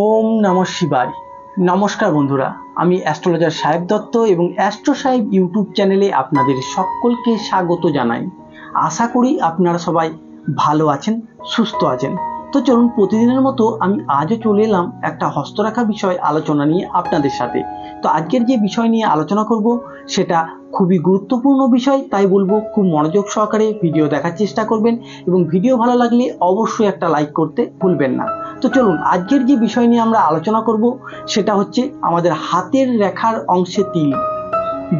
ওম নম শিবায়। নমস্কার বন্ধুরা, আমি অ্যাস্ট্রোলজার সাহেব দত্ত এবং অ্যাস্ট্রো সাহেব ইউটিউব চ্যানেলে আপনাদের সকলকে স্বাগত জানাই। আশা করি আপনারা সবাই ভালো আছেন, সুস্থ আছেন। তো চলুন, প্রতিদিনের মতো আমি আজও চলে এলাম একটা হস্তরেখা বিষয় আলোচনা নিয়ে আপনাদের সাথে। তো আজকের যে বিষয় নিয়ে আলোচনা করব, সেটা খুবই গুরুত্বপূর্ণ বিষয়, তাই বলব খুব মনোযোগ সহকারে ভিডিও দেখার চেষ্টা করবেন এবং ভিডিও ভালো লাগলে অবশ্যই একটা লাইক করতে ভুলবেন না। তো চলুন, আজকের যে বিষয় নিয়ে আমরা আলোচনা করব, সেটা হচ্ছে আমাদের হাতের রেখার অংশে তিল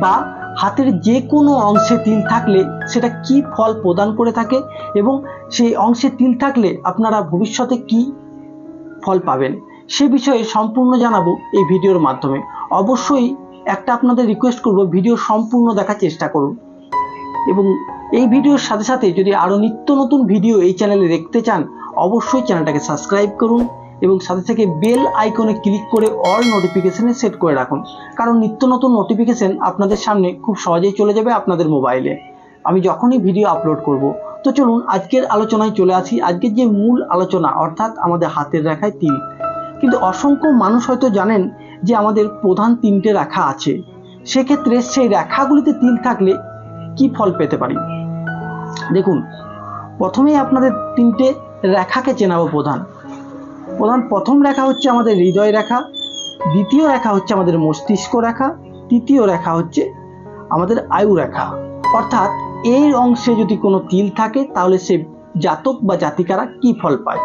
বা হাতের যে কোনো অংশে তিল থাকলে সেটা কি ফল প্রদান করে থাকে এবং সেই অংশে তিল থাকলে আপনারা ভবিষ্যতে কি ফল পাবেন, সে বিষয়ে সম্পূর্ণ জানাব এই ভিডিওর মাধ্যমে। অবশ্যই একটা আপনাদের রিকোয়েস্ট করব, ভিডিও সম্পূর্ণ দেখার চেষ্টা করুন। এবং এই ভিডিওর সাথে সাথে যদি আরও নিত্য নতুন ভিডিও এই চ্যানেলে দেখতে চান অবশ্যই চ্যানেলটাকে সাবস্ক্রাইব করুন এবং সাথে থেকে বেল আইকনে ক্লিক করে অল নোটিফিকেশানে সেট করে রাখুন। কারণ নিত্য নতুন নোটিফিকেশন আপনাদের সামনে খুব সহজেই চলে যাবে আপনাদের মোবাইলে আমি যখনই ভিডিও আপলোড করব, তো চলুন আজকের আলোচনায় চলে আসি। আজকের যে মূল আলোচনা, অর্থাৎ আমাদের হাতের রেখায় তিল কিন্তু অসংখ্য মানুষ হয়তো জানেন যে আমাদের প্রধান তিনটে রেখা আছে। সেক্ষেত্রে সেই রেখাগুলিতে তিল থাকলে কি ফল পেতে পারি? দেখুন, প্রথমেই আপনাদের তিনটে রেখাকে চেনাবো প্রধান। প্রধান, প্রথম রেখা হচ্ছে আমাদের হৃদয় রেখা, দ্বিতীয় রেখা হচ্ছে আমাদের মস্তিষ্ক রেখা, তৃতীয় রেখা হচ্ছে আমাদের আয়ু রেখা। অর্থাৎ এই অংশে যদি কোনো তিল থাকে, তাহলে সে জাতক বা জাতিকারা কি ফল পায়?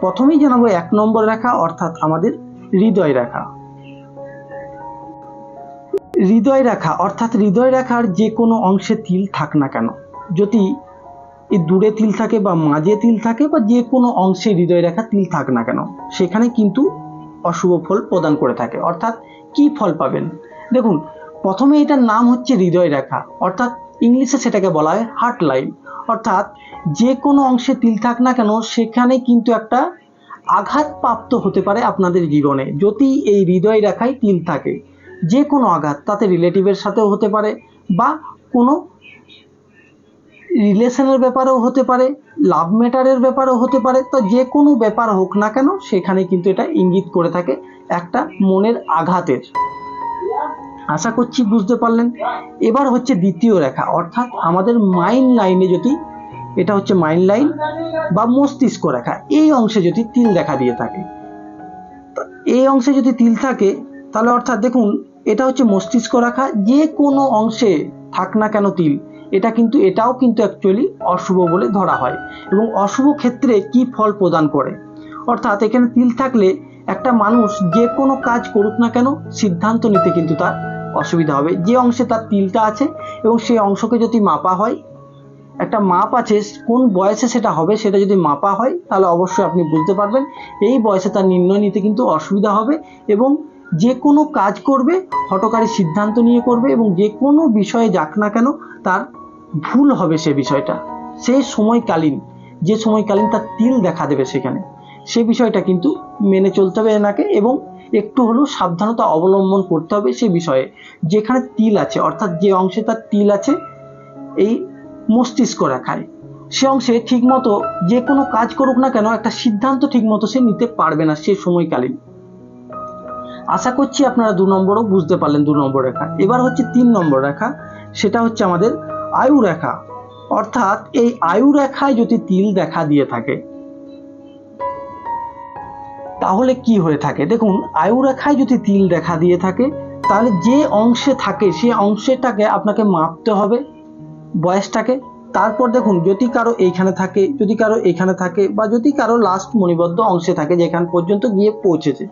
প্রথমেই জানাব এক নম্বর রেখা, অর্থাৎ আমাদের হৃদয় রেখা। হৃদয় রেখা, অর্থাৎ হৃদয় রেখার যে কোনো অংশে তিল থাক না কেন, যদি এই দূরে তিল থাকে বা মাঝে তিল থাকে বা যে কোনো অংশে হৃদয় রেখা তিল থাক না কেন, সেখানে কিন্তু অশুভ ফল প্রদান করে থাকে। অর্থাৎ কি ফল পাবেন? দেখুন, প্রথমে এটার নাম হচ্ছে হৃদয় রেখা। অর্থাৎ ইংলিশে সেটাকে বলা হয় হার্ট লাইন অর্থাৎ যে কোনো অংশে তিল থাক না কেন, সেখানে কিন্তু একটা আঘাতপ্রাপ্ত হতে পারে আপনাদের জীবনে। যদি এই হৃদয় রেখায় তিল থাকে, যে কোনো আঘাত, তাতে রিলেটিভের সাথেও হতে পারে বা কোনো রিলেশনের ব্যাপারেও হতে পারে লাভ ম্যাটারের ব্যাপারেও হতে পারে, তো যে কোনো ব্যাপার হোক না কেন সেখানে কিন্তু এটা ইঙ্গিত করে থাকে একটা মনের আঘাতের। আশা করছি বুঝতে পারলেন। এবার হচ্ছে দ্বিতীয় রেখা, অর্থাৎ আমাদের মাইন্ড লাইনে যদি, এটা হচ্ছে মাইন্ড লাইন বা মস্তিষ্ক রেখা, এই অংশে যদি তিল দেখা দিয়ে থাকে। এই অংশে যদি তিল থাকে, তাহলে অর্থাৎ দেখুন, এটা হচ্ছে মস্তিষ্ক রেখা, যে কোনো অংশে থাক না কেন তিল এটা কিন্তু, এটাও কিন্তু অ্যাকচুয়ালি অশুভ বলে ধরা হয়। এবং অশুভ ক্ষেত্রে কি ফল প্রদান করে? অর্থাৎ এখানে তিল থাকলে একটা মানুষ যে কোনো কাজ করুক না কেন, সিদ্ধান্ত নিতে কিন্তু তার অসুবিধা হবে। যে অংশে তার তিলটা আছে এবং সেই অংশকে যদি মাপা হয়, একটা মাপ আছে, কোন বয়সে সেটা হবে সেটা যদি মাপা হয়, তাহলে অবশ্যই আপনি বুঝতে পারবেন। এই বয়সে তার নির্ণয় নিতে কিন্তু অসুবিধা হবে এবং যে কোনো কাজ করবে হটকারী সিদ্ধান্ত নিয়ে করবে এবং যে কোনো বিষয়ে যাক না কেন, তার ভুল হবে সে বিষয়টা। সেই সময়কালীন, যে সময়কালীন তার তিল দেখা দেবে সেখানে। সে বিষয়টা কিন্তু মেনে চলতে হবে এনাকে এবং একটু হলেও সাবধানতা অবলম্বন করতে হবে সে বিষয়ে। যেখানে তিল আছে, অর্থাৎ যে অংশে তার তিল আছে, এই মস্তিষ্ক রেখায়। সে অংশে ঠিকমতো যে কোনো কাজ করুক না কেন, একটা সিদ্ধান্ত ঠিকমতো সে নিতে পারবে না সে সময়কালীন। আশা করছি আপনারা দু নম্বরও বুঝতে পারলেন দু নম্বর রেখা। এবার হচ্ছে তিন নম্বর রেখা। সেটা হচ্ছে আমাদের আয়ু রেখা অর্থাৎ এই আয়ু রেখায় যদি তিল দেখা দিয়ে থাকে, তাহলে কি হয়ে থাকে? দেখুন আয়ু রেখায় যদি তিল দেখা দিয়ে থাকে, তাহলে যে অংশে থাকে, সে অংশটাকে আপনাকে মাপতে হবে বয়সটাকে। তারপর দেখুন, যদি কারও এইখানে থাকে, যদি কারও এইখানে থাকে, বা যদি কারও লাস্ট মণিবদ্ধ অংশে থাকে, যেখান পর্যন্ত গিয়ে পৌঁছেছে।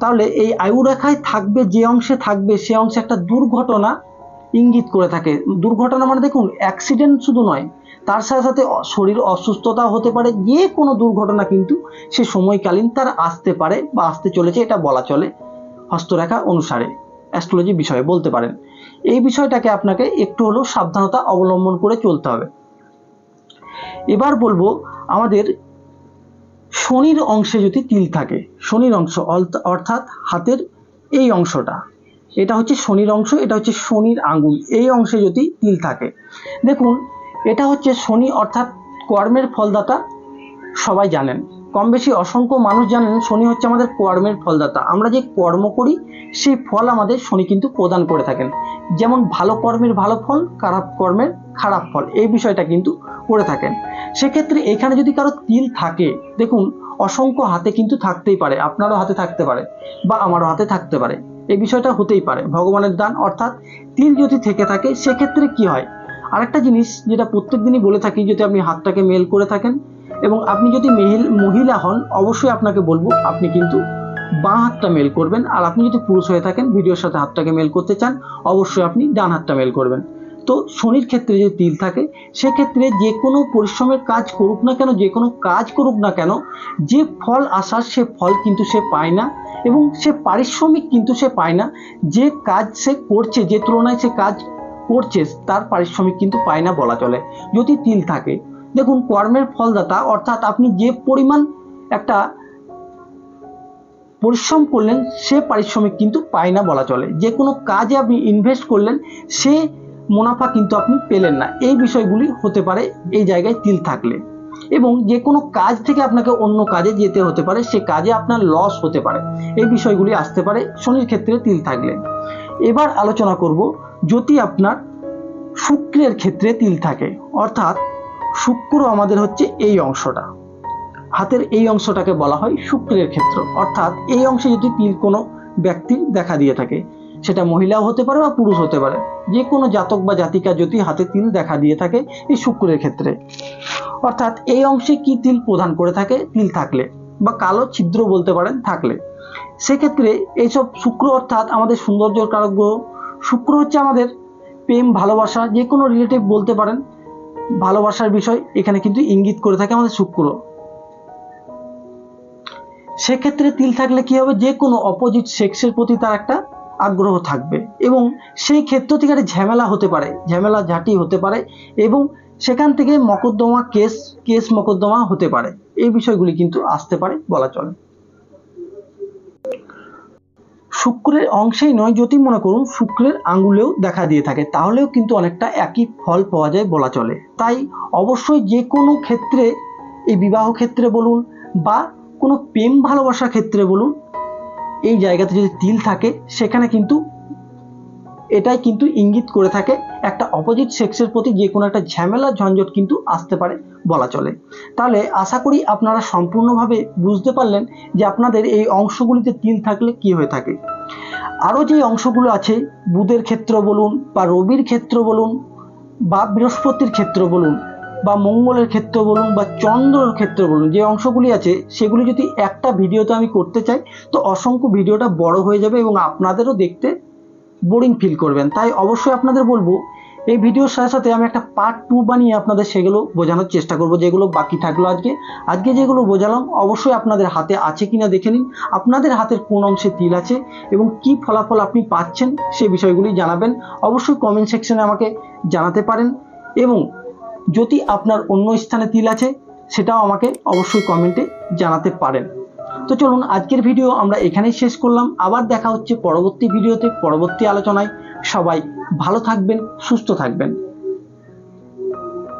তাহলে এই আয়ু রেখায় থাকবে, যে অংশে থাকবে, সে অংশে একটা দুর্ঘটনা ইঙ্গিত করে থাকে। দুর্ঘটনা মানে দেখুন অ্যাক্সিডেন্ট শুধু নয়, তার সাথে সাথে শরীর অসুস্থতা হতে পারে, যে কোনো দুর্ঘটনা কিন্তু সে সময়কালীন তার আসতে পারে বা আসতে চলেছে, এটা বলা চলে হস্তরেখা অনুসারে অ্যাস্ট্রোলজি বিষয়ে বলতে পারেন। এই বিষয়টাকে আপনাকে একটু হলেও সাবধানতা অবলম্বন করে চলতে হবে। এবার বলব, আমাদের শনির অংশে যদি তিল থাকে, শনির অংশ অর্থাৎ হাতের এই অংশটা এটা হচ্ছে শনির অংশ, এটা হচ্ছে শনির আঙ্গুল। এই অংশে যদি তিল থাকে, দেখুন, এটা হচ্ছে শনি অর্থাৎ কর্মের ফলদাতা, সবাই জানেন। কম বেশি অসংখ্য মানুষ জানেন, শনি হচ্ছে আমাদের কর্মের ফলদাতা। আমরা যে কর্ম করি, সেই ফল আমাদের শনি কিন্তু প্রদান করে থাকেন। যেমন ভালো কর্মের ভালো ফল, খারাপ কর্মের খারাপ ফল, এই বিষয়টা কিন্তু করে থাকেন। সেক্ষেত্রে এখানে যদি কারও তিল থাকে, দেখুন, অসংখ্য হাতে কিন্তু থাকতেই পারে, আপনারও হাতে থাকতে পারে বা আমারও হাতে থাকতে পারে। এই বিষয়টা হতেই পারে। ভগবানের দান, অর্থাৎ তিল যদি থেকে থাকে, সেক্ষেত্রে কি হয়? আরেকটা জিনিস যেটা প্রত্যেক দিনই বলে থাকি, যদি আপনি হাতটাকে মেল করে থাকেন এবং আপনি যদি মেহিল, মহিলা হন, অবশ্যই আপনাকে বলব, আপনি কিন্তু বাঁ হাতটা মেল করবেন। আর আপনি যদি পুরুষ হয়ে থাকেন, ভিডিওর সাথে হাতটাকে মেল করতে চান, অবশ্যই আপনি ডান হাতটা মেল করবেন। তো শনির ক্ষেত্রে যদি তিল থাকে, সেক্ষেত্রে যে কোনো পরিশ্রমের কাজ করুক না কেন, যে কোনো কাজ করুক না কেন, যে ফল আসার সে ফল কিন্তু সে পায় না এবং সে পারিশ্রমিক কিন্তু সে পায় না। যে কাজ সে করছে, যে তুলনায় সে কাজ করছে, তার পারিশ্রমিক কিন্তু পায় না বলা চলে। যদি তিল থাকে, দেখুন কর্মের ফলদাতা, অর্থাৎ আপনি যে পরিমাণ একটা পরিশ্রম করলেন, সে পারিশ্রমিক কিন্তু পায় না বলা চলে। যে কোনো কাজে আপনি ইনভেস্ট করলেন, সে মুনাফা কিন্তু আপনি পেলেন না। এই বিষয়গুলি হতে পারে এই জায়গায় তিল থাকলে। এবং যে কোনো কাজ থেকে আপনাকে অন্য কাজে যেতে হতে পারে, সে কাজে আপনার লস হতে পারে। এই বিষয়গুলি আসতে পারে শনির ক্ষেত্রে তিল থাকলে। এবার আলোচনা করব যদি আপনার শুক্রের ক্ষেত্রে তিল থাকে। অর্থাৎ শুক্র আমাদের হচ্ছে এই অংশটা। হাতের এই অংশটাকে বলা হয় শুক্রের ক্ষেত্র। অর্থাৎ এই অংশে যদি তিল কোনো ব্যক্তির দেখা দিয়ে থাকে সেটা মহিলাও হতে পারে বা পুরুষ হতে পারে। যে কোনো জাতক বা জাতিকা যদি হাতে তিল দেখা দিয়ে থাকে এই শুক্রের ক্ষেত্রে। অর্থাৎ এই অংশে কি তিল প্রদান করে থাকে? তিল থাকলে বা কালো ছিদ্র বলতে পারেন থাকলে। সেক্ষেত্রে এইসব শুক্র অর্থাৎ আমাদের সৌন্দর্যের কারক গ্রহ, শুক্র হচ্ছে আমাদের প্রেম, ভালোবাসা যে কোনো রিলেটিভ বলতে পারেন। ভালোবাসার বিষয় এখানে কিন্তু ইঙ্গিত করে থাকে আমাদের শুক্র। সেক্ষেত্রে তিল থাকলে কি হবে? যে কোনো অপোজিট সেক্সের প্রতি তার একটা আগ্রহ থাকবে এবং সেই ক্ষেত্র থেকে একটা ঝামেলা হতে পারে, ঝামেলা ঝাঁটি হতে পারে এবং সেখান থেকে মকদ্দমা কেস কেস মকদ্দমা হতে পারে। এই বিষয়গুলি কিন্তু আসতে পারে বলা চলে। শুক্রের অংশেই নয় যদি মনে করুন, শুক্রের আঙ্গুলেও দেখা দিয়ে থাকে, তাহলেও কিন্তু অনেকটা একই ফল পাওয়া যায় বলা চলে। তাই অবশ্যই যে কোনো ক্ষেত্রে, এই বিবাহ ক্ষেত্রে বলুন বা কোনো প্রেম ভালোবাসা ক্ষেত্রে বলুন এই জায়গাতে যদি তিল থাকে, সেখানে কিন্তু এটাই কিন্তু ইঙ্গিত করে থাকে একটা অপোজিট সেক্সের প্রতি যে কোনো একটা ঝামেলা, ঝঞ্ঝট কিন্তু আসতে পারে বলা চলে। তাহলে আশা করি আপনারা সম্পূর্ণভাবে বুঝতে পারলেন যে আপনাদের এই অংশগুলিতে তিল থাকলে কি হয়ে থাকে। আরও যে অংশগুলো আছে, বুধের ক্ষেত্র বলুন বা রবির ক্ষেত্র বলুন বা বৃহস্পতির ক্ষেত্র বলুন বা মঙ্গলের ক্ষেত্র বলুন বা চন্দ্রর ক্ষেত্র বলুন, যে অংশগুলি আছে, সেগুলি যদি একটা ভিডিওতে আমি করতে চাই, তো অসংখ্য ভিডিওটা বড় হয়ে যাবে এবং আপনাদেরও দেখতে বোরিং ফিল করবেন। তাই অবশ্যই আপনাদের বলব, এই ভিডিওর সাথে সাথে আমি একটা পার্ট টু বানিয়ে আপনাদের সেগুলো বোঝানোর চেষ্টা করব, যেগুলো বাকি থাকল আজকে। আজকে যেগুলো বোঝালাম, অবশ্যই আপনাদের হাতে আছে কিনা দেখে নিন। আপনাদের হাতের কোন অংশে তিল আছে এবং কি ফলাফল আপনি পাচ্ছেন সেই বিষয়গুলি জানাবেন। অবশ্যই কমেন্ট সেকশনে আমাকে জানাতে পারেন এবং যদি আপনার অন্য স্থানে তিল আছে, সেটাও আমাকে অবশ্যই কমেন্টে জানাতে পারেন। তো চলুন, আজকের ভিডিও আমরা এখানেই শেষ করলাম। আবার দেখা হচ্ছে পরবর্তী ভিডিওতে পরবর্তী আলোচনায়। সবাই ভালো থাকবেন, সুস্থ থাকবেন।